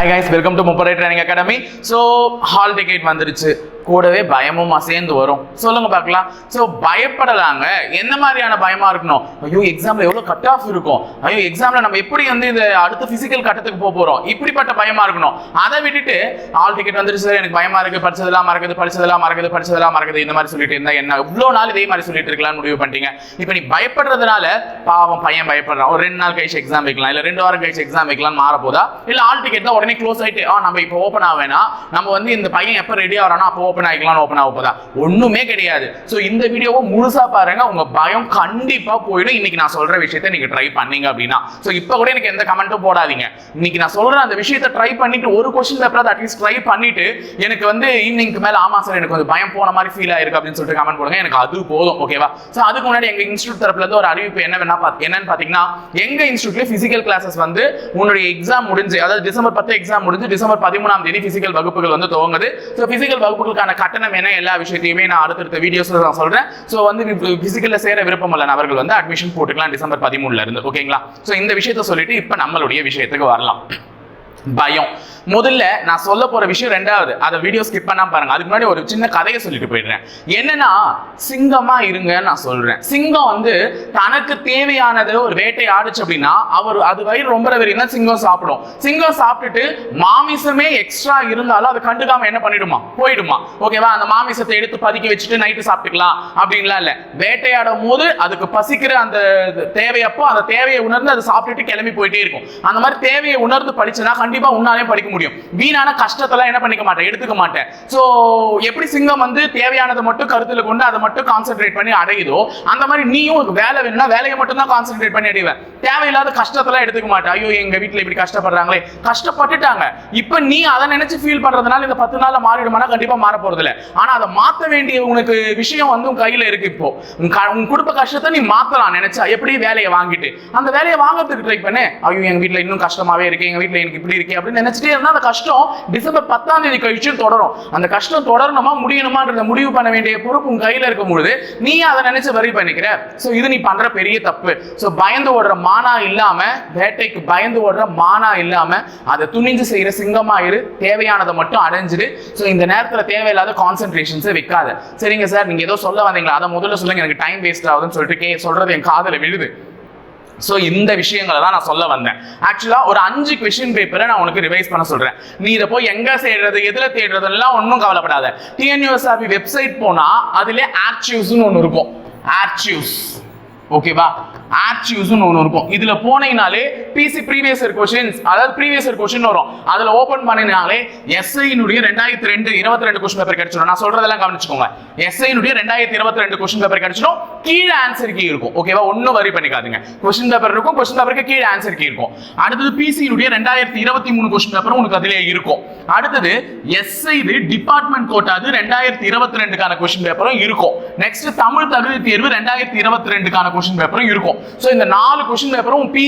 Hi guys welcome to முப்பரை training academy so hall ticket வந்துருச்சு. கூடவே பயமும் சேர்ந்து வரும். சொல்லுங்க பார்க்கலாம். ஸோ பயப்படலாங்க. என்ன மாதிரியான பயமா இருக்கணும்? ஐயோ எக்ஸாம்ல எவ்வளவு கட் ஆஃப் இருக்கும். ஐயோ எக்ஸாம்ல நம்ம எப்படி வந்து இந்த அடுத்த பிசிக்கல் கட்டத்துக்கு போக போறோம்? இப்படிப்பட்ட பயமா இருக்கணும். அதை விட்டுட்டு ஆல் டிக்கெட் வந்துருச்சு சார் எனக்கு பயமா இருக்கு. படிச்சதெல்லாம் மறக்குது படிச்சதெல்லாம் மறக்குது படிச்சதெல்லாம் மறக்குது. இந்த மாதிரி சொல்லிட்டு இருந்தா என்ன? இவ்வளோ நாள் இதே மாதிரி சொல்லிட்டு இருக்கலாம்னு முடிவு பண்ணிட்டீங்க. இப்போ நீ பயப்படுறதுனால பாவம் பையன் பயப்படுறான். ஒரு ரெண்டு நாள் கழிச்சு எக்ஸாம் வைக்கலாம். இல்ல ரெண்டு வாரம் கழிச்சு எக்ஸாம் வைக்கலாம் மாற போதா இல்ல ஆல் டிக்கெட் தான் உடனே க்ளோஸ் ஆயிட்டு ஆ நம்ம இப்போ ஓப்பன் ஆக வேணாம். நம்ம வந்து இந்த பையன் எப்போ ரெடி ஆகிறானோ அப்போ ஓப்பன் ஆகிக்கலாம் ஓப்பன் ஆக போதா? ஒண்ணுமே கிடையாது. ஸோ இந்த வீடியோவை முழுசா பாருங்க. உங்க பயம் கண்டிப்பா போயிடும். இன்னைக்கு நான் சொல்ற விஷயத்த நீங்க ட்ரை பண்ணீங்க அப்படின்னா. ஸோ இப்போ கூட எனக்கு எந்த கமெண்ட்டும் போடாதீங்க. இன்னைக்கு நான் சொல்ற அந்த விஷயத்த ட்ரை பண்ணிட்டு ஒரு கொஸ்டின் பேப்பர் அட்லீஸ்ட் ட்ரை பண்ணிட்டு எனக்கு வந்து ஈவினிங்க்கு மேல ஆமா சார் எனக்கு கொஞ்சம் பயம் போன மாதிரி ஃபீல் ஆயிருக்கு அப்படின்னு சொல்லிட்டு கமெண்ட் போடுங்க. எனக்கு அது போதும் ஓகேவா ஸோ அதுக்கு முன்னாடி எங்க இன்ஸ்டியூட் தரப்புல இருந்து ஒரு அறிவிப்பு என்ன வேணா என்னன்னு பாத்தீங்கன்னா எங்க இன்ஸ்டியூட்ல பிசிக்கல் கிளாஸஸ் வந்து உன்னுடைய எக்ஸாம் முடிஞ்சு அதாவது டிசம்பர் பத்து எக்ஸாம் முடிஞ்சு டிசம்பர் பதிமூணாம் தேதி பிசிக்கல் வகுப்புகள் வந்து துவங்குது. ஸோ பிசிக்கல் அதுக்கான கட்டணம் என்ன எல்லா விஷயத்தையுமே நான் அடுத்தடுத்த வீடியோஸ்ல நான் சொல்றேன். ஸோ வந்து பிசிக்கல்ல சேர விருப்பம் உள்ள நபர்கள் வந்து அட்மிஷன் போட்டுக்கலாம் டிசம்பர் பதிமூணுல இருந்து ஓகேங்களா ஸோ இந்த விஷயத்த சொல்லிட்டு இப்போ நம்மளுடைய விஷயத்துக்கு வரலாம். பயம். முதல்ல நான் சொல்ல போற விஷயம் ரெண்டாவது. அதை வீடியோ ஸ்கிப் பண்ணாம பாருங்க. அதுக்கு முன்னாடி ஒரு சின்ன கதையை சொல்லிட்டு போயிடுறேன். என்னன்னா சிங்கமா இருங்கன்னு நான் சொல்றேன். சிங்கம் வந்து தனக்கு தேவையானது ஒரு வேட்டை ஆடுச்சு அப்படின்னா அவர் அது வயிறு ரொம்ப வெறினா சிங்கம் சாப்பிடும். சிங்கம் சாப்பிட்டுட்டு மாமிசமே எக்ஸ்ட்ரா இருந்தாலும் அதை கண்டுக்காம என்ன பண்ணிடுமா? போயிடுமா. ஓகேவா அந்த மாமிசத்தை எடுத்து பதுக்கி வச்சுட்டு நைட்டு சாப்பிட்டுக்கலாம் அப்படின்லாம் இல்ல. வேட்டையாடும் போது அதுக்கு பசிக்கிற அந்த தேவையப்போ அந்த தேவையை உணர்ந்து அதை சாப்பிட்டுட்டு கிளம்பி போயிட்டே இருக்கும். அந்த மாதிரி தேவையை உணர்ந்து படிச்சுன்னா கண்டிப்பா உன்னாலே படிக்க முடியும். வீணான கஷ்டத்தெல்லாம் என்ன பண்ணிக்க மாட்டேன்? எடுத்துக்க மாட்டேன். சோ எப்படி சிங்கம் வந்து தேவையானதை மட்டும் கருத்துல கொண்டு அதை மட்டும் கான்சென்ட்ரேட் பண்ணி அடையுதோ அந்த மாதிரி நீயும் வேலை வேணும்னா வேலையை மட்டும் தான் கான்சென்ட்ரேட் பண்ணி அடைவேன் தேவையில்லாத கஷ்டத்தெல்லாம் எடுத்துக்க மாட்டேன். ஐயோ எங்க வீட்ல இப்படி கஷ்டப்படுறாங்களே. கஷ்டப்பட்டுட்டாங்க. இப்ப நீ அதை நினைச்சு ஃபீல் பண்றதுனால இந்த பத்து நாள்ல மாறிடுமானா கண்டிப்பா மாற போறது இல்லை ஆனா அதை மாத்த வேண்டிய உனக்கு விஷயம் வந்து உன் கையில இருக்கு இப்போ. உன் க- குடும்ப கஷ்டத்தை நீ மாத்தலாம் நினைச்சா. எப்படி வேலையை வாங்கிட்டு? அந்த வேலையை வாங்குறதுக்கு ட்ரை பண்ணு. ஐயோ எங்க வீட்டில் இன்னும் கஷ்டமாவே இருக்கு. எங்க வீட்டில் எனக்கு இப்படி இருக்கேன் அப்படின்னு நினைச்சிட்டே இருந்தா அந்த கஷ்டம் டிசம்பர் பத்தாம் தேதி கழிச்சும் தொடரும். அந்த கஷ்டம் தொடரணுமா முடியணுமான்றத முடிவு பண்ண வேண்டிய பொறுப்பு உன் கையில இருக்கும் பொழுது நீ அதை நினைச்சு வரி பண்ணிக்கிற. சோ இது நீ பண்ற பெரிய தப்பு. சோ பயந்து ஓடுற மானா இல்லாம வேட்டைக்கு பயந்து ஓடுற மானா இல்லாம அதை துணிஞ்சு செய்யற சிங்கமாயிரு தேவையானதை மட்டும் அடைஞ்சிடு. சோ இந்த நேரத்துல தேவையில்லாத கான்சென்ட்ரேஷன்ஸை வைக்காத. சரிங்க சார் நீங்க ஏதோ சொல்ல வந்தீங்களா? அதை முதல்ல சொல்லுங்க எனக்கு டைம் வேஸ்ட் ஆகுதுன்னு சொல்லிட்டு கே சொல்றது என் காதல விழுது. ஸோ இந்த விஷயங்களை தான் நான் சொல்ல வந்தேன். ஆக்சுவலாக ஒரு அஞ்சு கொஷின் பேப்பரை நான் உனக்கு ரிவைஸ் பண்ண சொல்கிறேன் நீ இதை போய் எங்கே தேடுறது எதில் தேடுறதுலாம் ஒன்றும் கவலைப்படாத. டிஎன்யூஎஸ்ஆர்பி வெப்சைட் போனால் அதிலே ஆர்ச்சிவ்ஸ்னு ஒன்று இருக்கும். ஆர்ச்சிவ்ஸ் ஓகேவா ஆர்ச்சிவ்ஸ்னு ஒன்று இருக்கும். இதில் போனீங்கனாலே பிசி ப்ரீவியஸ் இயர் கொஷின்ஸ் அதாவது ப்ரீவியஸ் இயர் கொஷின் வரும். அதில் ஓப்பன் பண்ணினாலே எஸ்ஐனுடைய ரெண்டாயிரத்தி ரெண்டு இருபத்தி ரெண்டு கொஸ்டின் பேப்பர் கிடைச்சிடும் நான் சொல்றதெல்லாம் கவனிச்சுக்கோங்க. எஸ்ஐனுடைய ரெண்டாயிரத்தி இருபத்தி ரெண்டு கொஸ்டின் பேப்பர் கிடைச்சிடும் கீழே ஆன்சர் கீ இருக்கும். ஓகேவா ஒன்றும் வரி பண்ணிக்காதுங்க. கொஷின் பேப்பர் இருக்கும் கொஸ்டின் பேப்பருக்கு கீழே ஆன்சர் கீ இருக்கும். அடுத்தது பிசியினுடைய ரெண்டாயிரத்தி இருபத்தி மூணு கொஸ்டின் பேப்பரும் உனக்கு அதிலே இருக்கும். அடுத்தது எஸ்ஐ டிபார்ட்மெண்ட் கோட்டாது ரெண்டாயிரத்தி இருபத்தி ரெண்டுக்கான கொஸ்டின் பேப்பரும் இருக்கும். நெக்ஸ்ட் தமிழ் தகுதி தேர்வு ரெண்டாயிரத்தி இருபத்தி ரெண்டுக்கான கொஸ்டின் பேப்பரும் இருக்கும். ஸோ இந்த நாலு கொஸ்டின் பேப்பரும் பி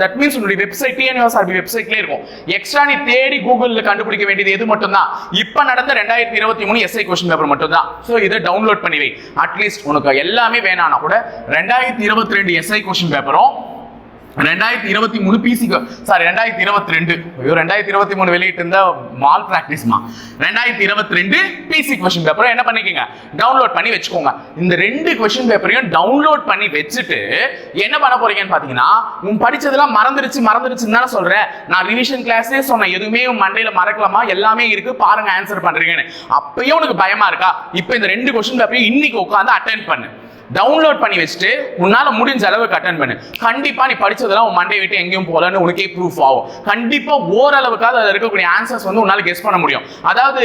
தட் மீன்ஸ் உன்னுடைய வெப்சைட் டிஎன்யூஎஸ்ஆர்பி வெப்சைட்லேயே இருக்கும். எக்ஸ்ட்ரா நீ தேடி கூகுளில் கண்டுபிடிக்க வேண்டியது எது மட்டும்தான்? இப்போ நடந்த ரெண்டாயிரத்தி இருபத்தி மூணு எஸ்ஐ கொஸ்டின் பேப்பர் மட்டும்தான். ஸோ இதை டவுன்லோட் பண்ணி வை. அட்லீஸ்ட் உனக்கு எல்லாமே வேணானா கூட ரெண்டாயிரத்தி இருபத்தி ரெண்டு எஸ்ஐ கொஸ்டின் பேப்பரும் ரெண்டாயிரத்தி இருபத்தி மூணு பிசி சாரி ரெண்டாயிரத்தி இருபத்தி ரெண்டு. ஐயோ ரெண்டாயிரத்தி இருபத்தி மூணு வெளியிட்டு இருந்த மால் பிராக்டிஸ்மா ரெண்டாயிரத்தி இருபத்தி ரெண்டு பிசி கொஸ்டின் பேப்பரும் என்ன பண்ணிக்கோங்க? டவுன்லோட் பண்ணி வச்சுக்கோங்க. இந்த ரெண்டு கொஸ்டின் பேப்பரையும் டவுன்லோட் பண்ணி வச்சுட்டு என்ன பண்ண போறீங்கன்னு பாத்தீங்கன்னா உன் படிச்சதெல்லாம் மறந்துருச்சு மறந்துருச்சுன்னு தானே சொல்றேன். நான் ரிவிஷன் கிளாஸே சொன்னேன். எதுவுமே உன் மண்டையில மறக்கலாமா எல்லாமே இருக்கு. பாருங்க ஆன்சர் பண்றீங்கன்னு. அப்பயும் உனக்கு பயமா இருக்கா? இப்போ இந்த ரெண்டு கொஸ்டின் பேப்பரையும் இன்னைக்கு உட்காந்து அட்டென்ட் பண்ணு. டவுன்லோட் பண்ணி வச்சுட்டு உன்னால முடிஞ்ச அளவுக்கு அட்டன் பண்ணு. கண்டிப்பா நீ படிச்சதெல்லாம் உன் மண்டை விட்டு எங்கேயும் போகலன்னு உனக்கே ப்ரூஃப் ஆகும். கண்டிப்பா ஓரளவுக்காவது அதில் இருக்கக்கூடிய ஆன்சர்ஸ் வந்து உன்னால கெஸ் பண்ண முடியும். அதாவது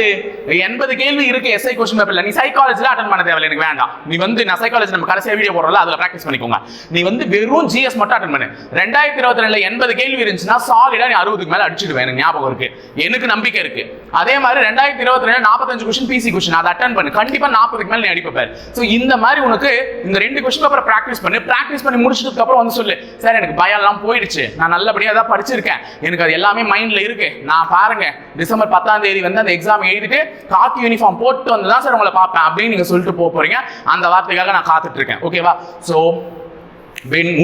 எண்பது கேள்வி இருக்கு எஸ்ஐ கொஸ்டின் பேப்பர்ல நீ சைக்காலஜில அட்டன் பண்ண தேவையில்லை எனக்கு வேண்டாம். நீ வந்து நான் சைக்காலஜி நம்ம கடைசியா வீடியோ போடுறல அதுல ப்ராக்டிஸ் பண்ணிக்கோங்க. நீ வந்து வெறும் ஜிஎஸ் மட்டும் அட்டன் பண்ணு. ரெண்டாயிரத்தி இருபத்தி ரெண்டுல எண்பது கேள்வி இருந்துச்சுன்னா சாலிடா நீ அறுபதுக்கு மேல அடிச்சிடுவேன் எனக்கு ஞாபகம் இருக்கு. எனக்கு நம்பிக்கை இருக்கு. அதே மாதிரி ரெண்டாயிரத்தி இருபத்தி ரெண்டு நாற்பத்தஞ்சு கொஸ்டின் பிசி கொஸ்டின் அதை அட்டன் பண்ணு. கண்டிப்பா நாற்பதுக்கு மேல நீ அடிப்ப ஸோ இந்த மாதிரி உனக்கு இந்த ரெண்டு கொஸ்டின் அப்புறம் ப்ராக்டிஸ் பண்ணு. ப்ராக்டிஸ் பண்ணி முடிச்சதுக்கு அப்புறம் வந்து சொல்லு. சார் எனக்கு பயம் எல்லாம் போயிடுச்சு. நான் நல்லபடியாக தான் படிச்சிருக்கேன். எனக்கு அது எல்லாமே மைண்ட்ல இருக்கு. நான் பாருங்க டிசம்பர் பத்தாம் தேதி வந்து அந்த எக்ஸாம் எழுதிட்டு காக்கி யூனிஃபார்ம் போட்டு வந்து தான் சார் உங்களை பார்ப்பேன். அப்படின்னு நீங்க சொல்லிட்டு போக போறீங்க. அந்த வார்த்தைக்காக நான் காத்துட்டு இருக்கேன். ஓகேவா ஸோ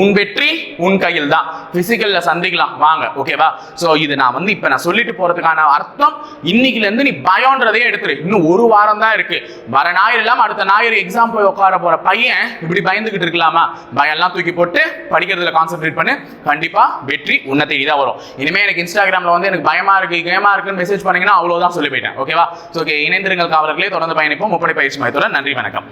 உன் வெற்றி உன் கையில் தான் பிசிக்கல்ல சந்திக்கலாம். வாங்க ஓகேவா சோ இது நான் வந்து இப்ப நான் சொல்லிட்டு போறதுக்கான அர்த்தம். இன்னைக்குல இருந்து நீ பயம்ன்றதே எடுத்துரு. இன்னும் ஒரு வாரம் தான் இருக்கு. வர ஞாயிறு இல்லாம அடுத்த ஞாயிறு எக்ஸாம் போய் உட்கார போற பையன் இப்படி பயந்துகிட்டு இருக்கலாமா? பயம்லாம் தூக்கி போட்டு படிக்கிறதுல கான்சென்ட்ரேட் பண்ணு. கண்டிப்பா வெற்றி உன்னை தேடி தான் வரும். இனிமே எனக்கு இன்ஸ்டாகிராம்ல வந்து எனக்கு பயமா இருக்கு கேமா இருக்குன்னு மெசேஜ் பண்ணீங்கன்னா அவ்வளவுதான் சொல்லி போயிட்டேன். ஓகேவா ஸோ ஓகே இணைந்திருங்கள் காவலர்களே. தொடர்ந்து பயணிப்போம். முப்படை பயிற்சி மையத்தோட நன்றி வணக்கம்.